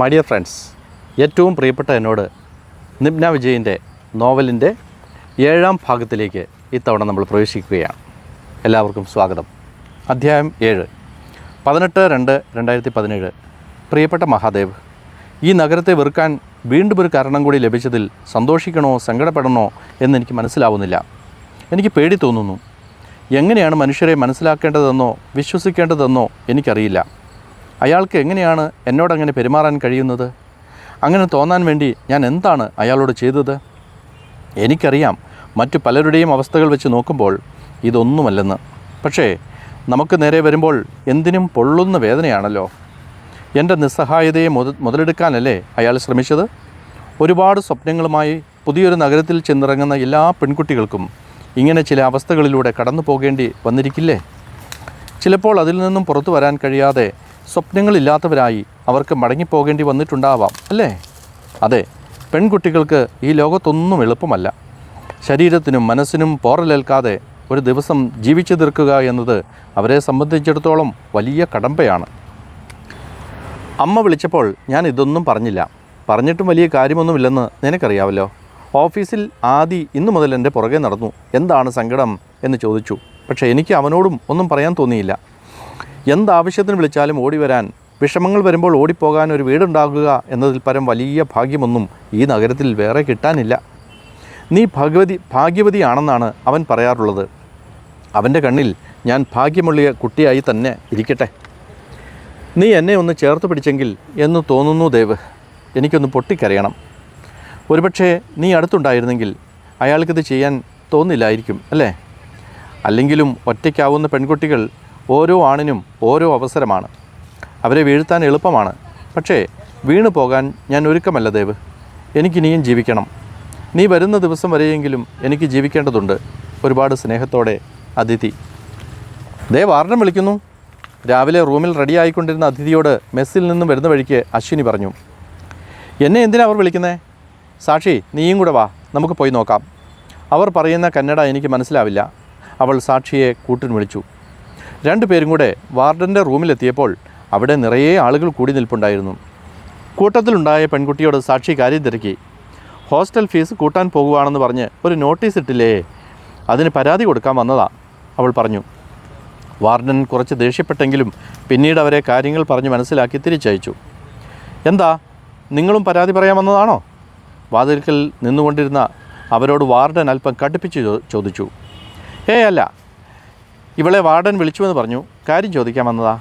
My dear friends ഏറ്റവും പ്രിയപ്പെട്ട എന്നോട് നിപ്ന വിജയിന്റെ നോവലിന്റെ ഏഴാം ഭാഗത്തിലേക്ക് ഇത്തവണ നമ്മൾ പ്രവേശിക്കുകയാണ്. എല്ലാവർക്കും സ്വാഗതം. അധ്യായം ഏഴ്. പതിനെട്ട് രണ്ട് രണ്ടായിരത്തി പതിനേഴ്. പ്രിയപ്പെട്ട മഹാദേവ് ഈ നഗരത്തെ വെറുക്കാൻ വീണ്ടും ഒരു കാരണം കൂടി ലഭിച്ചതിൽ സന്തോഷിക്കണോ സങ്കടപ്പെടണോ എന്നെനിക്ക് മനസ്സിലാവുന്നില്ല. എനിക്ക് പേടി തോന്നുന്നു. എങ്ങനെയാണ് മനുഷ്യരെ മനസ്സിലാക്കേണ്ടതെന്നോ വിശ്വസിക്കേണ്ടതെന്നോ എനിക്കറിയില്ല. അയാൾക്ക് എങ്ങനെയാണ് എന്നോടങ്ങനെ പെരുമാറാൻ കഴിയുന്നത്? അങ്ങനെ തോന്നാൻ വേണ്ടി ഞാൻ എന്താണ് അയാളോട് ചെയ്തത്? എനിക്കറിയാം മറ്റു പലരുടെയും അവസ്ഥകൾ വെച്ച് നോക്കുമ്പോൾ ഇതൊന്നുമല്ലെന്ന്. പക്ഷേ നമുക്ക് നേരെ വരുമ്പോൾ എന്തിനും പൊള്ളുന്ന വേദനയാണല്ലോ. എന്റെ നിസ്സഹായതയെ മുത മുതലെടുക്കാനല്ലേ അയാൾ ശ്രമിച്ചത്? ഒരുപാട് സ്വപ്നങ്ങളുമായി പുതിയൊരു നഗരത്തിൽ ചെന്നിറങ്ങുന്ന എല്ലാ പെൺകുട്ടികൾക്കും ഇങ്ങനെ ചില അവസ്ഥകളിലൂടെ കടന്നു പോകേണ്ടി വന്നിരിക്കില്ലേ? ചിലപ്പോൾ അതിൽ നിന്നും പുറത്തു വരാൻ കഴിയാതെ സ്വപ്നങ്ങളില്ലാത്തവരായി അവർക്ക് മടങ്ങിപ്പോകേണ്ടി വന്നിട്ടുണ്ടാവാം അല്ലേ? അതെ പെൺകുട്ടികൾക്ക് ഈ ലോകത്തൊന്നും എളുപ്പമല്ല. ശരീരത്തിനും മനസ്സിനും പോറലേൽക്കാതെ ഒരു ദിവസം ജീവിച്ചു തീർക്കുക എന്നത് അവരെ സംബന്ധിച്ചിടത്തോളം വലിയ കടമ്പയാണ്. അമ്മ വിളിച്ചപ്പോൾ ഞാൻ ഇതൊന്നും പറഞ്ഞില്ല. പറഞ്ഞിട്ടും വലിയ കാര്യമൊന്നുമില്ലെന്ന് നിനക്കറിയാവല്ലോ. ഓഫീസിൽ ആദി ഇന്നു മുതൽ എന്റെ പുറകെ നടന്നു. എന്താണ് സങ്കടം? എന്ന് ചോദിച്ചു. പക്ഷേ എനിക്ക് അവനോടും ഒന്നും പറയാൻ തോന്നിയില്ല. എന്താവശ്യത്തിന് വിളിച്ചാലും ഓടി വരാൻ. വിഷമങ്ങൾ വരുമ്പോൾ ഓടിപ്പോകാൻ ഒരു വീടുണ്ടാകുക എന്നതിൽ പരം വലിയ ഭാഗ്യമൊന്നും ഈ നഗരത്തിൽ വേറെ കിട്ടാനില്ല. നീ ഭഗവതി ഭാഗ്യവതിയാണെന്നാണ് അവൻ പറയാറുള്ളത്. അവന്റെ കണ്ണിൽ ഞാൻ ഭാഗ്യമുള്ളിയ കുട്ടിയായി തന്നെ ഇരിക്കട്ടെ. നീ എന്നെ ഒന്ന് ചേർത്ത് പിടിച്ചെങ്കിൽ എന്ന് തോന്നുന്നു ദേവ്. എനിക്കൊന്ന് പൊട്ടിക്കരയണം. ഒരുപക്ഷെ നീ അടുത്തുണ്ടായിരുന്നെങ്കിൽ അയാൾക്കിത് ചെയ്യാൻ തോന്നില്ലായിരിക്കും അല്ലേ? അല്ലെങ്കിലും ഒറ്റയ്ക്കാവുന്ന പെൺകുട്ടികൾ ഓരോ ആണിനും ഓരോ അവസരമാണ്. അവരെ വീഴ്ത്താൻ എളുപ്പമാണ്. പക്ഷേ വീണു പോകാൻ ഞാൻ ഒരുക്കമല്ല ദേവ്. എനിക്കിനിയും ജീവിക്കണം. നീ വരുന്ന ദിവസം വരെയെങ്കിലും എനിക്ക് ജീവിക്കേണ്ടതുണ്ട്. ഒരുപാട് സ്നേഹത്തോടെ അതിഥി. ദേവ് വാർഡൻ വിളിക്കുന്നു? രാവിലെ റൂമിൽ റെഡിയായിക്കൊണ്ടിരുന്ന അതിഥിയോട് മെസ്സിൽ നിന്നും വരുന്ന വഴിക്ക് അശ്വിനി പറഞ്ഞു. എന്നെ എന്തിനാ അവർ വിളിക്കുന്നേ? സാക്ഷി നീയും കൂടെ വാ. നമുക്ക് പോയി നോക്കാം. അവർ പറയുന്ന കന്നഡ എനിക്ക് മനസ്സിലാവില്ല. അവൾ സാക്ഷിയെ കൂട്ടിന് വിളിച്ചു. രണ്ടുപേരും കൂടെ വാർഡന്റെ റൂമിലെത്തിയപ്പോൾ അവിടെ നിറയെ ആളുകൾ കൂടി നിൽപ്പുണ്ടായിരുന്നു. കൂട്ടത്തിലുണ്ടായ പെൺകുട്ടിയോട് സാക്ഷി കാര്യം തിരക്കി. ഹോസ്റ്റൽ ഫീസ് കൂട്ടാൻ പോകുവാണെന്ന് പറഞ്ഞ് ഒരു നോട്ടീസ് ഇട്ടില്ലേ? അതിന് പരാതി കൊടുക്കാൻ വന്നതാ അവൾ പറഞ്ഞു. വാർഡൻ കുറച്ച് ദേഷ്യപ്പെട്ടെങ്കിലും പിന്നീട് അവരെ കാര്യങ്ങൾ പറഞ്ഞ് മനസ്സിലാക്കി തിരിച്ചയച്ചു. എന്താ നിങ്ങളും പരാതി പറയാൻ വന്നതാണോ? വാതിൽക്കൽ നിന്നുകൊണ്ടിരുന്ന അവരോട് വാർഡൻ അല്പം കടുപ്പിച്ച് ചോദിച്ചു. ഏ അല്ല ഇവളെ വാർഡൻ വിളിച്ചുവെന്ന് പറഞ്ഞു. കാര്യം ചോദിക്കാൻ വന്നതാ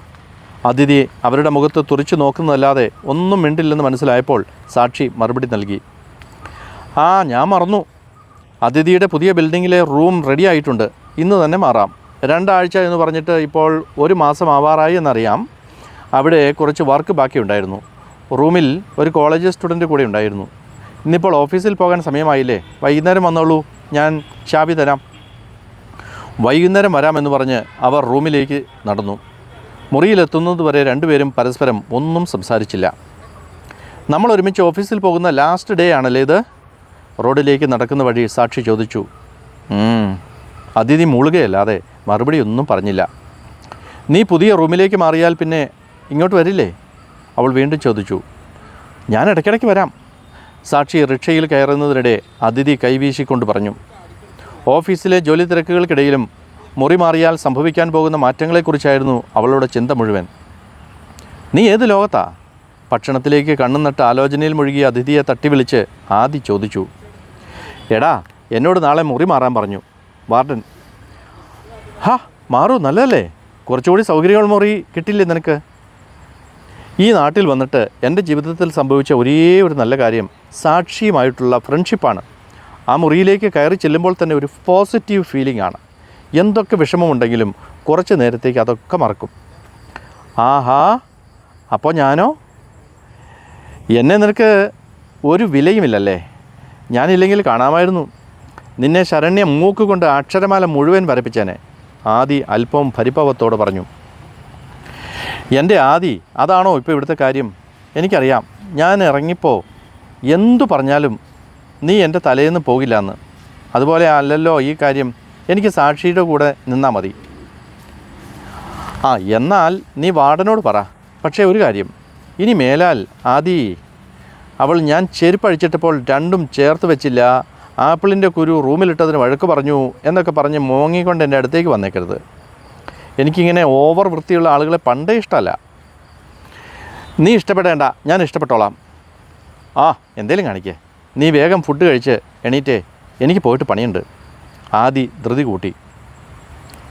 അതിഥിയെ അവരുടെ മുഖത്ത് തുറിച്ചു നോക്കുന്നതല്ലാതെ ഒന്നും മിണ്ടില്ലെന്ന് മനസ്സിലായപ്പോൾ സാക്ഷി മറുപടി നൽകി. ആ ഞാൻ മറന്നു. അതിഥിയുടെ പുതിയ ബിൽഡിങ്ങിലെ റൂം റെഡി ആയിട്ടുണ്ട്. ഇന്ന് തന്നെ മാറാം. രണ്ടാഴ്ച എന്ന് പറഞ്ഞിട്ട് ഇപ്പോൾ ഒരു മാസം ആവാറായി എന്നറിയാം. അവിടെ കുറച്ച് വർക്ക് ബാക്കിയുണ്ടായിരുന്നു. റൂമിൽ ഒരു കോളേജ് സ്റ്റുഡന്റ് കൂടെ ഉണ്ടായിരുന്നു. ഇന്നിപ്പോൾ ഓഫീസിൽ പോകാൻ സമയമായില്ലേ? വൈകുന്നേരം വന്നോളൂ. ഞാൻ ഷാബി തരാം. വൈകുന്നേരം വരാമെന്ന് പറഞ്ഞ് അവർ റൂമിലേക്ക് നടന്നു. മുറിയിലെത്തുന്നതുവരെ രണ്ടുപേരും പരസ്പരം ഒന്നും സംസാരിച്ചില്ല. നമ്മൾ ഒരുമിച്ച് ഓഫീസിൽ പോകുന്ന ലാസ്റ്റ് ഡേ ആണല്ലേ ഇത്? റോഡിലേക്ക് നടക്കുന്ന വഴി സാക്ഷി ചോദിച്ചു. അതിഥി മൂളുകയല്ലാതെ മറുപടി ഒന്നും പറഞ്ഞില്ല. നീ പുതിയ റൂമിലേക്ക് മാറിയാൽ പിന്നെ ഇങ്ങോട്ട് വരില്ലേ? അവൾ വീണ്ടും ചോദിച്ചു. ഞാൻ ഇടയ്ക്കിടയ്ക്ക് വരാം. സാക്ഷി റിക്ഷയിൽ കയറുന്നതിനിടെ അതിഥി കൈവീശിക്കൊണ്ട് പറഞ്ഞു. ഓഫീസിലെ ജോലി തിരക്കുകൾക്കിടയിലും മുറി മാറിയാൽ സംഭവിക്കാൻ പോകുന്ന മാറ്റങ്ങളെക്കുറിച്ചായിരുന്നു അവളുടെ ചിന്ത മുഴുവൻ. നീ ഏത് ലോകത്താ? ഭക്ഷണത്തിലേക്ക് കണ്ണും നട്ട് ആലോചനയിൽ മുഴുകിയ അതിഥിയെ തട്ടി വിളിച്ച് ആദി ചോദിച്ചു. എടാ എന്നോട് നാളെ മുറി മാറാൻ പറഞ്ഞു. വാർഡൻ. ഹാ മാറൂ നല്ലതല്ലേ? കുറച്ചുകൂടി സൗകര്യങ്ങൾ മുറി കിട്ടില്ലേ നിനക്ക്? ഈ നാട്ടിൽ വന്നിട്ട് എന്റെ ജീവിതത്തിൽ സംഭവിച്ച ഒരേ ഒരു നല്ല കാര്യം സാക്ഷിയുമായിട്ടുള്ള ഫ്രണ്ട്ഷിപ്പാണ്. ആ മുറിയിലേക്ക് കയറി ചെല്ലുമ്പോൾ തന്നെ ഒരു പോസിറ്റീവ് ഫീലിംഗ് ആണ്. എന്തൊക്കെ വിഷമമുണ്ടെങ്കിലും കുറച്ച് നേരത്തേക്ക് അതൊക്കെ മറക്കും. ആഹാ അപ്പോൾ ഞാനോ? എന്നെ നിനക്ക് ഒരു വിലയുമില്ലല്ലേ? ഞാനില്ലെങ്കിൽ കാണാമായിരുന്നു. നിന്നെ ശരണ്യ മൂക്കുകൊണ്ട് അക്ഷരമാല മുഴുവൻ വരപ്പിച്ചേനെ. ആദി അല്പം ഭരിപ്പവത്തോട് പറഞ്ഞു. എന്റെ ആദി അതാണോ ഇപ്പോൾ ഇവിടുത്തെ കാര്യം? എനിക്കറിയാം. ഞാൻ ഇറങ്ങിപ്പോൾ എന്തു പറഞ്ഞാലും നീ എന്റെ തലേന്ന് പോകില്ല എന്ന് അതുപോലെ അല്ലല്ലോ ഈ കാര്യം. എനിക്ക് സാക്ഷിയുടെ കൂടെ നിന്നാൽ മതി. ആ എന്നാൽ നീ വാർഡനോട് പറ. പക്ഷേ ഒരു കാര്യം. ഇനി മേലാൽ ആദി അവൾ ഞാൻ ചെരുപ്പഴിച്ചിട്ടപ്പോൾ രണ്ടും ചേർത്ത് വെച്ചില്ല. ആപ്പിളിന്റെ കുരു റൂമിലിട്ടതിന് വഴക്ക് പറഞ്ഞു എന്നൊക്കെ പറഞ്ഞ് മോങ്ങിക്കൊണ്ട് എന്റെ അടുത്തേക്ക് വന്നേക്കരുത്. എനിക്കിങ്ങനെ ഓവർ വൃത്തിയുള്ള ആളുകളെ പണ്ടേ ഇഷ്ടമല്ല. നീ ഇഷ്ടപ്പെടേണ്ട. ഞാൻ ഇഷ്ടപ്പെട്ടോളാം. ആ എന്തേലും കാണിക്കേ. നീ വേഗം ഫുഡ് കഴിച്ച് എണീറ്റേ. എനിക്ക് പോയിട്ട് പണിയുണ്ട്. ആദി ധൃതി കൂട്ടി.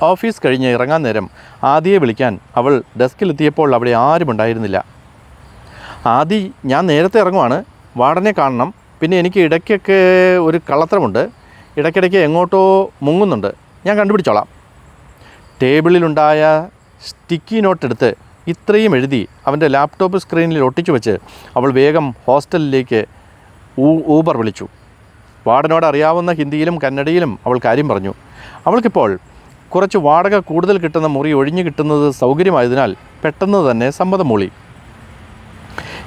ഓഫീസ് കഴിഞ്ഞ് ഇറങ്ങാൻ നേരം ആദിയെ വിളിക്കാൻ അവൾ ഡെസ്കിലെത്തിയപ്പോൾ അവിടെ ആരും ഉണ്ടായിരുന്നില്ല. ആദി ഞാൻ നേരത്തെ ഇറങ്ങുവാണ്. വാർഡനെ കാണണം. പിന്നെ എനിക്ക് ഇടയ്ക്കൊക്കെ ഒരു കള്ളത്തരമുണ്ട്. ഇടയ്ക്കിടയ്ക്ക് എങ്ങോട്ടോ മുങ്ങുന്നുണ്ട്. ഞാൻ കണ്ടുപിടിച്ചോളാം. ടേബിളിലുണ്ടായ സ്റ്റിക്കി നോട്ട് എടുത്ത് ഇത്രയും എഴുതി അവന്റെ ലാപ്ടോപ്പ് സ്ക്രീനിൽ ഒട്ടിച്ചു വെച്ച് അവൾ വേഗം ഹോസ്റ്റലിലേക്ക് ഊബർ വിളിച്ചു. വാർഡനോട് അറിയാവുന്ന ഹിന്ദിയിലും കന്നഡയിലും അവൾ കാര്യം പറഞ്ഞു. അവൾക്കിപ്പോൾ കുറച്ച് വാടക കൂടുതൽ കിട്ടുന്ന മുറി ഒഴിഞ്ഞു കിട്ടുന്നത് സൗകര്യമായതിനാൽ പെട്ടെന്ന് തന്നെ സമ്മതം മൂളി.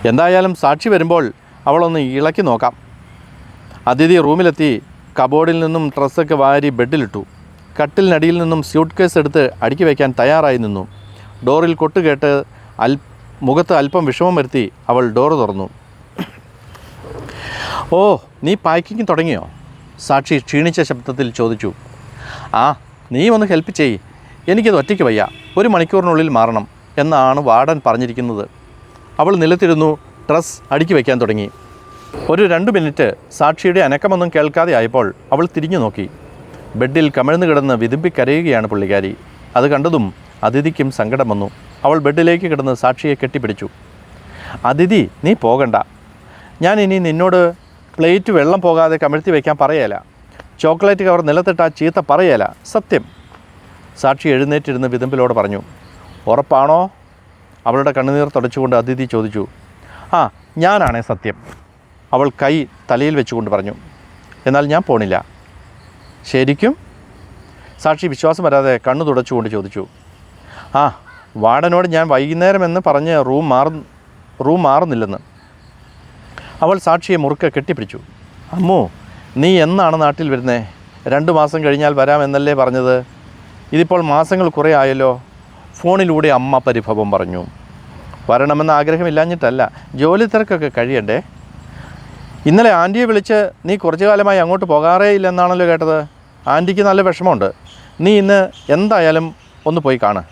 എന്തായാലും സാക്ഷി വരുമ്പോൾ അവളൊന്ന് ഇളക്കി നോക്കാം. അതിഥി റൂമിലെത്തി കബോർഡിൽ നിന്നും ഡ്രസ്സൊക്കെ വാരി ബെഡിലിട്ടു. കട്ടിലിനടിയിൽ നിന്നും സ്യൂട്ട് കേസ് എടുത്ത് അടുക്കി വയ്ക്കാൻ തയ്യാറായി നിന്നു. ഡോറിൽ കൊട്ടുകേട്ട് അൽ മുഖത്ത് അല്പം വിഷമം വരുത്തി അവൾ ഡോറ് തുറന്നു. ഓ നീ പാക്കിങ് തുടങ്ങിയോ? സാക്ഷി ക്ഷീണിച്ച ശബ്ദത്തിൽ ചോദിച്ചു. ആ നീ ഒന്ന് ഹെൽപ്പ് ചെയ്യ്. എനിക്കത് ഒറ്റയ്ക്ക് വയ്യ. ഒരു മണിക്കൂറിനുള്ളിൽ മാറണം എന്നാണ് വാർഡൻ പറഞ്ഞിരിക്കുന്നത്. അവൾ നിലത്തിരുന്നു ഡ്രസ് അടുക്കി വയ്ക്കാൻ തുടങ്ങി. ഒരു രണ്ട് മിനിറ്റ് സാക്ഷിയുടെ അനക്കമൊന്നും കേൾക്കാതെ ആയപ്പോൾ അവൾ തിരിഞ്ഞു നോക്കി. ബെഡിൽ കമിഴ്ന്നു കിടന്ന് വിതുമ്പി കരയുകയാണ് പുള്ളിക്കാരി. അത് കണ്ടതും അതിഥിക്കും സങ്കടം വന്നു. അവൾ ബെഡിലേക്ക് കിടന്ന് സാക്ഷിയെ കെട്ടിപ്പിടിച്ചു. അതിഥി നീ പോകണ്ട. ഞാൻ ഇനി നിന്നോട് പ്ലേറ്റ് വെള്ളം പോകാതെ കമിഴ്ത്തി വയ്ക്കാൻ പറയല. ചോക്ലേറ്റ് കവർ നിലത്തിട്ട ചീത്ത പറയല. സത്യം. സാക്ഷി എഴുന്നേറ്റിരുന്ന് വിതമ്പിലോട് പറഞ്ഞു ഉറപ്പാണോ? അവളുടെ കണ്ണുനീർ തുടച്ചുകൊണ്ട് അതിഥി ചോദിച്ചു ആ ഞാനാണേ സത്യം. അവൾ കൈ തലയിൽ വെച്ചുകൊണ്ട് പറഞ്ഞു എന്നാൽ ഞാൻ പോണില്ല. ശരിക്കും? സാക്ഷി വിശ്വാസം വരാതെ കണ്ണു തുടച്ചുകൊണ്ട് ചോദിച്ചു ആ വാടനോട് ഞാൻ വൈകുന്നേരം എന്ന് പറഞ്ഞ് റൂം മാറും റൂം മാറുന്നില്ലെന്ന്. അവൾ സാക്ഷിയെ മുറുക്കെ കെട്ടിപ്പിടിച്ചു. അമ്മോ നീ എന്നാണ് നാട്ടിൽ വരുന്നേ? രണ്ട് മാസം കഴിഞ്ഞാൽ വരാമെന്നല്ലേ പറഞ്ഞത്? ഇതിപ്പോൾ മാസങ്ങൾ കുറേ ആയല്ലോ. ഫോണിലൂടെ അമ്മ പരിഭവം പറഞ്ഞു. വരണമെന്ന ആഗ്രഹമില്ലാഞ്ഞിട്ടല്ല ജോലി തിരക്കൊക്കെ കഴിയണ്ടേ? ഇന്നലെ ആന്റിയെ വിളിച്ച് നീ കുറച്ചു കാലമായി അങ്ങോട്ട് പോകാറേ ഇല്ലെന്നാണല്ലോ കേട്ടത്? ആന്റിക്ക് നല്ല വിഷമമുണ്ട്. നീ ഇന്ന് എന്തായാലും ഒന്ന് പോയി കാണ്.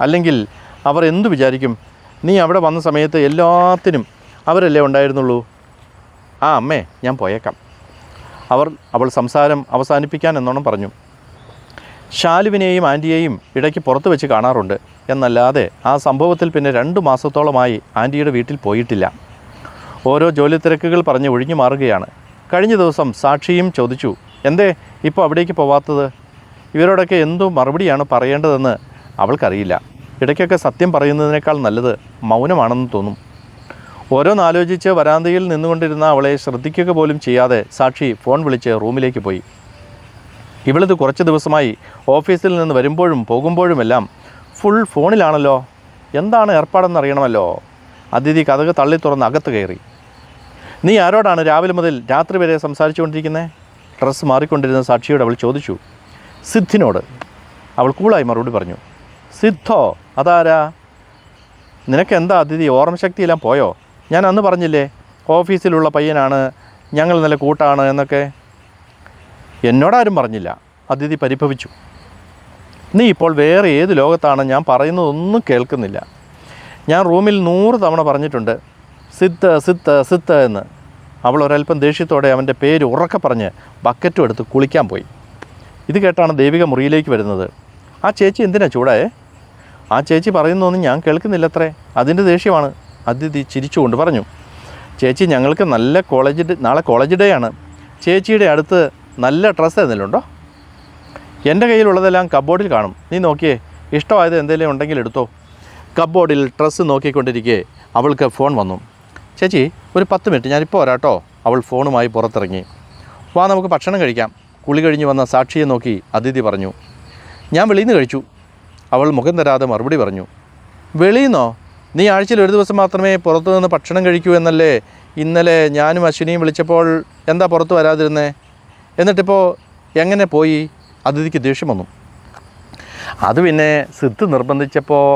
അല്ലെങ്കിൽ അവർ എന്തു വിചാരിക്കും? നീ അവിടെ വന്ന സമയത്ത് എല്ലാത്തിനും അവരല്ലേ ഉണ്ടായിരുന്നുള്ളൂ. ആ അമ്മേ ഞാൻ പോയേക്കാം. അവർ അവൾ സംസാരം അവസാനിപ്പിക്കാൻ എന്നോണം പറഞ്ഞു. ശാലുവിനെയും ആന്റിയെയും ഇടയ്ക്ക് പുറത്ത് വെച്ച് കാണാറുണ്ട്. എന്നല്ലാതെ ആ സംഭവത്തിൽ പിന്നെ രണ്ട് മാസത്തോളമായി ആന്റിയുടെ വീട്ടിൽ പോയിട്ടില്ല. ഓരോ ജോലി തിരക്കുകൾ പറഞ്ഞ് ഒഴിഞ്ഞു മാറുകയാണ്. കഴിഞ്ഞ ദിവസം സാക്ഷിയും ചോദിച്ചു എന്തേ ഇപ്പോൾ അവിടേക്ക് പോവാത്തത്? ഇവരോടൊക്കെ എന്തു മറുപടിയാണ് പറയേണ്ടതെന്ന് അവൾക്കറിയില്ല. ഇടയ്ക്കൊക്കെ സത്യം പറയുന്നതിനേക്കാൾ നല്ലത് മൗനമാണെന്ന് തോന്നും. ഓരോന്നാലോചിച്ച് വരാന്തയിൽ നിന്നുകൊണ്ടിരുന്ന അവളെ ശ്രദ്ധിക്കുക പോലും ചെയ്യാതെ സാക്ഷി ഫോൺ വിളിച്ച് റൂമിലേക്ക് പോയി. ഇവളിത് കുറച്ച് ദിവസമായി ഓഫീസിൽ നിന്ന് വരുമ്പോഴും പോകുമ്പോഴുമെല്ലാം ഫുൾ ഫോണിലാണല്ലോ. എന്താണ് ഏർപ്പാടെന്ന് അറിയണമല്ലോ. അതിഥി കഥക് തള്ളി തുറന്ന് അകത്ത് കയറി. നീ ആരോടാണ് രാവിലെ മുതൽ രാത്രി വരെ സംസാരിച്ചുകൊണ്ടിരിക്കുന്നത് ഡ്രസ്സ് മാറിക്കൊണ്ടിരുന്ന സാക്ഷിയോട് അവൾ ചോദിച്ചു. സിദ്ധിനോട്. അവൾ കൂളായി മറുപടി പറഞ്ഞു. സിദ്ധോ അതാരാ? നിനക്കെന്താ അതിഥി ഓർമ്മശക്തിയെല്ലാം പോയോ? ഞാൻ അന്ന് പറഞ്ഞില്ലേ ഓഫീസിലുള്ള പയ്യനാണ് ഞങ്ങൾ നല്ല കൂട്ടാണ് എന്നൊക്കെ. എന്നോടാരും പറഞ്ഞില്ല. അതിഥി പരിഭവിച്ചു. നീ ഇപ്പോൾ വേറെ ഏത് ലോകത്താണ് ഞാൻ പറയുന്നതൊന്നും കേൾക്കുന്നില്ല. ഞാൻ റൂമിൽ നൂറ് തവണ പറഞ്ഞിട്ടുണ്ട് സിത്ത് സിത്ത് സിത്ത് എന്ന്. അവൾ ഒരല്പം ദേഷ്യത്തോടെ അവന്റെ പേര് ഉറക്കെ പറഞ്ഞ് ബക്കറ്റും എടുത്ത് കുളിക്കാൻ പോയി. ഇത് കേട്ടാണ് ദേവിക മുറിയിലേക്ക് വരുന്നത്. ആ ചേച്ചി എന്തിനാ ചൂടായേ? ആ ചേച്ചി പറയുന്നതൊന്നും ഞാൻ കേൾക്കുന്നില്ലത്രേ. അതിന്റെ ദേഷ്യമാണ്. അതിഥി ചിരിച്ചുകൊണ്ട് പറഞ്ഞു ചേച്ചി ഞങ്ങൾക്ക് നല്ല കോളേജ് നാളെ കോളേജ് ഡേ ആണ്. ചേച്ചിയുടെ അടുത്ത് നല്ല ഡ്രസ്സ് എന്തെങ്കിലും ഉണ്ടോ എന്റെ കയ്യിലുള്ളതെല്ലാം കബോർഡിൽ കാണും. നീ നോക്കിയേ ഇഷ്ടമായത് എന്തെങ്കിലും ഉണ്ടെങ്കിൽ എടുത്തോ. കബോർഡിൽ ഡ്രസ്സ് നോക്കിക്കൊണ്ടിരിക്കെ അവൾക്ക് ഫോൺ വന്നു. ചേച്ചി ഒരു പത്ത് മിനിറ്റ് ഞാനിപ്പോൾ വരാട്ടോ. അവൾ ഫോണുമായി പുറത്തിറങ്ങി. വാ നമുക്ക് ഭക്ഷണം കഴിക്കാം. കുളി കഴിഞ്ഞ് വന്ന സാക്ഷിയെ നോക്കി അതിഥി പറഞ്ഞു ഞാൻ വെളിയിൽ നിന്ന് കഴിച്ചു. അവൾ മുഖം തരാതെ മറുപടി പറഞ്ഞു വെളിയിൽ നിന്നോ? നീ ആഴ്ചയിൽ ഒരു ദിവസം മാത്രമേ പുറത്തു നിന്ന് ഭക്ഷണം കഴിക്കൂ എന്നല്ലേ? ഇന്നലെ ഞാനും അശ്വിനിയും വിളിച്ചപ്പോൾ എന്താ പുറത്ത് വരാതിരുന്നേ? എന്നിട്ടിപ്പോൾ എങ്ങനെ പോയി? അതിഥിക്ക് ദേഷ്യം വന്നു. അത് പിന്നെ സിദ്ധ് നിർബന്ധിച്ചപ്പോൾ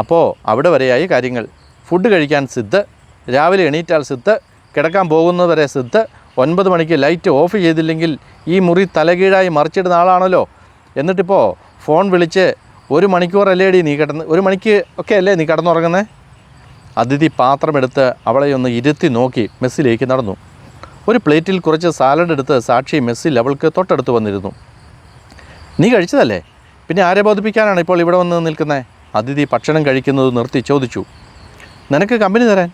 അപ്പോൾ അവിടെ വരെയായി കാര്യങ്ങൾ. ഫുഡ് കഴിക്കാൻ സിദ്ധ് രാവിലെ എണീറ്റാൽ സിദ്ധ് കിടക്കാൻ പോകുന്നവരെ സിദ്ധ് ഒൻപത് മണിക്ക് ലൈറ്റ് ഓഫ് ചെയ്തില്ലെങ്കിൽ ഈ മുറി തലകീഴായി മറിച്ചിടുന്ന ആളാണല്ലോ. എന്നിട്ടിപ്പോൾ ഫോൺ വിളിച്ച് ഒരു മണിക്കൂറല്ലേ അല്ലേടി നീ കിടന്ന്? ഒരു മണിക്ക് ഒക്കെ അല്ലേ നീ കിടന്നുറങ്ങുന്നത് അതിഥി പാത്രമെടുത്ത് അവളെ ഒന്ന് ഇരുത്തി നോക്കി മെസ്സിലേക്ക് നടന്നു. ഒരു പ്ലേറ്റിൽ കുറച്ച് സാലഡ് എടുത്ത് സാക്ഷി മെസ്സിൽ അവൾക്ക് തൊട്ടടുത്ത് വന്നിരുന്നു. നീ കഴിച്ചതല്ലേ? പിന്നെ ആരെ ബോധിപ്പിക്കാനാണ് ഇപ്പോൾ ഇവിടെ വന്ന് നിൽക്കുന്നത് അതിഥി ഭക്ഷണം കഴിക്കുന്നത് നിർത്തി ചോദിച്ചു. നിനക്ക് കമ്പനി തരാൻ?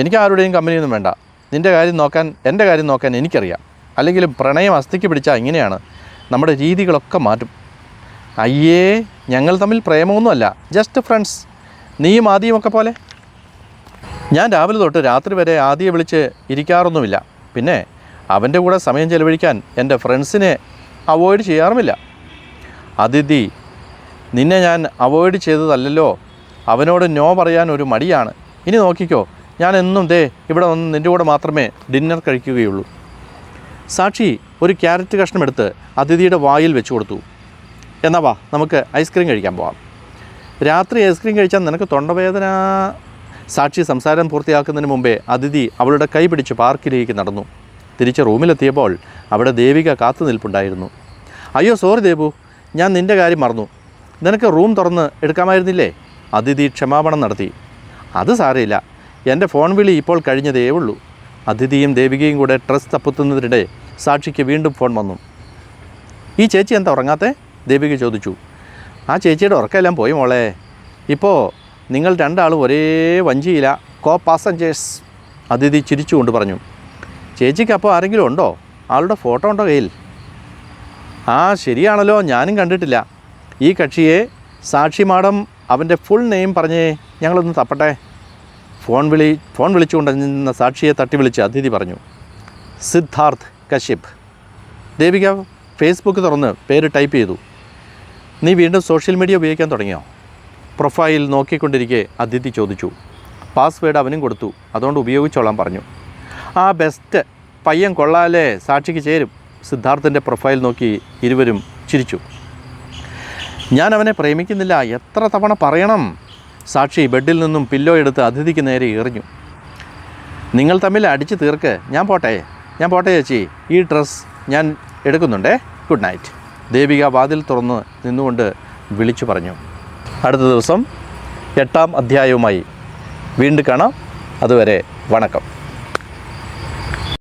എനിക്ക് ആരുടെയും കമ്പനിയൊന്നും വേണ്ട. നിന്റെ കാര്യം നോക്കാൻ എന്റെ കാര്യം നോക്കാൻ എനിക്കറിയാം. അല്ലെങ്കിൽ പ്രണയം അസ്ഥിക്ക് പിടിച്ചാൽ ഇങ്ങനെയാണ്. നമ്മുടെ രീതികളൊക്കെ മാറ്റും. അയ്യേ ഞങ്ങൾ തമ്മിൽ പ്രേമമൊന്നുമല്ല. ജസ്റ്റ് ഫ്രണ്ട്സ് നീയും ആദ്യമൊക്കെ പോലെ. ഞാൻ രാവിലെ തൊട്ട് രാത്രി വരെ ആദ്യം വിളിച്ച് ഇരിക്കാറൊന്നുമില്ല. പിന്നെ അവന്റെ കൂടെ സമയം ചെലവഴിക്കാൻ എന്റെ ഫ്രണ്ട്സിനെ അവോയ്ഡ് ചെയ്യാറുമില്ല. അതിഥി നിന്നെ ഞാൻ അവോയ്ഡ് ചെയ്തതല്ലല്ലോ. അവനോട് നോ പറയാൻ ഒരു മടിയാണ്. ഇനി നോക്കിക്കോ. ഞാൻ എന്നും ദേ ഇവിടെ വന്ന് നിന്റെ കൂടെ മാത്രമേ ഡിന്നർ കഴിക്കുകയുള്ളൂ. സാക്ഷി ഒരു ക്യാരറ്റ് കഷ്ണം എടുത്ത് അതിഥിയുടെ വായിൽ വെച്ചു കൊടുത്തു. എന്നാ വാ നമുക്ക് ഐസ്ക്രീം കഴിക്കാൻ പോവാം. രാത്രി ഐസ്ക്രീം കഴിച്ചാൽ നിനക്ക് തൊണ്ടവേദന. സാക്ഷി സംസാരം പൂർത്തിയാക്കുന്നതിന് മുമ്പേ അതിഥി അവളുടെ കൈ പിടിച്ച് പാർക്കിലേക്ക് നടന്നു. തിരിച്ച് റൂമിലെത്തിയപ്പോൾ അവിടെ ദേവിക കാത്തു നിൽപ്പുണ്ടായിരുന്നു. അയ്യോ സോറി ദേവു ഞാൻ നിന്റെ കാര്യം മറന്നു. നിനക്ക് റൂം തുറന്ന് എടുക്കാമായിരുന്നില്ലേ? അതിഥി ക്ഷമാപണം നടത്തി. അത് സാരമില്ല എന്റെ ഫോൺ വിളി ഇപ്പോൾ കഴിഞ്ഞതേ ഉള്ളൂ. അതിഥിയും ദേവികയും കൂടെ ഡ്രസ് തപ്പുത്തുന്നതിനിടെ സാക്ഷിക്ക് വീണ്ടും ഫോൺ വന്നു. ഈ ചേച്ചി എന്താ ഉറങ്ങാത്തെ? ദേവിക ചോദിച്ചു. ആ ചേച്ചിയുടെ ഉറക്കമെല്ലാം പോയി മോളെ. ഇപ്പോൾ നിങ്ങൾ രണ്ടാളും ഒരേ വഞ്ചിയില. കോ പാസഞ്ചേഴ്സ്. അതിഥി ചിരിച്ചുകൊണ്ട് പറഞ്ഞു. ചേച്ചിക്ക് അപ്പോൾ ആരെങ്കിലും ഉണ്ടോ? ആളുടെ ഫോട്ടോ ഉണ്ടോ കയ്യിൽ? ആ ശരിയാണല്ലോ. ഞാനും കണ്ടിട്ടില്ല. ഈ കക്ഷിയെ സാക്ഷി മാഡം അവന്റെ ഫുൾ നെയിം പറഞ്ഞേ. ഞങ്ങളൊന്ന് തപ്പട്ടെ. ഫോൺ വിളി ഫോൺ വിളിച്ചുകൊണ്ട് നിന്ന സാക്ഷിയെ തട്ടി വിളിച്ച് അതിഥി പറഞ്ഞു. സിദ്ധാർത്ഥ് കശ്യപ്. ദേവിക ഫേസ്ബുക്ക് തുറന്ന് പേര് ടൈപ്പ് ചെയ്തു. നീ വീണ്ടും സോഷ്യൽ മീഡിയ ഉപയോഗിക്കാൻ തുടങ്ങിയോ? പ്രൊഫൈൽ നോക്കിക്കൊണ്ടിരിക്കെ അതിഥി ചോദിച്ചു. പാസ്വേഡ് അവനും കൊടുത്തു. അതുകൊണ്ട് ഉപയോഗിച്ചോളാൻ പറഞ്ഞു. ആ ബെസ്റ്റ് പയ്യൻ കൊള്ളാലേ സാക്ഷിക്ക് ചേരും. സിദ്ധാർത്ഥിന്റെ പ്രൊഫൈൽ നോക്കി ഇരുവരും ചിരിച്ചു. ഞാൻ അവനെ പ്രേമിക്കുന്നില്ല. എത്ര തവണ പറയണം? സാക്ഷി ബെഡിൽ നിന്നും പില്ലോ എടുത്ത് അതിഥിക്ക് നേരെ എറിഞ്ഞു. നിങ്ങൾ തമ്മിൽ അടിച്ച് തീർക്ക്. ഞാൻ പോട്ടെ. ഞാൻ പോട്ടെ ചേച്ചി. ഈ ഡ്രസ്സ് ഞാൻ എടുക്കുന്നുണ്ടേ. Good night. ദേവിക വാതിൽ തുറന്ന് നിന്നുകൊണ്ട് വിളിച്ചു പറഞ്ഞു. അടുത്ത ദിവസം എട്ടാം അധ്യായവുമായി വീണ്ടും കാണാം. അതുവരെ വണക്കം.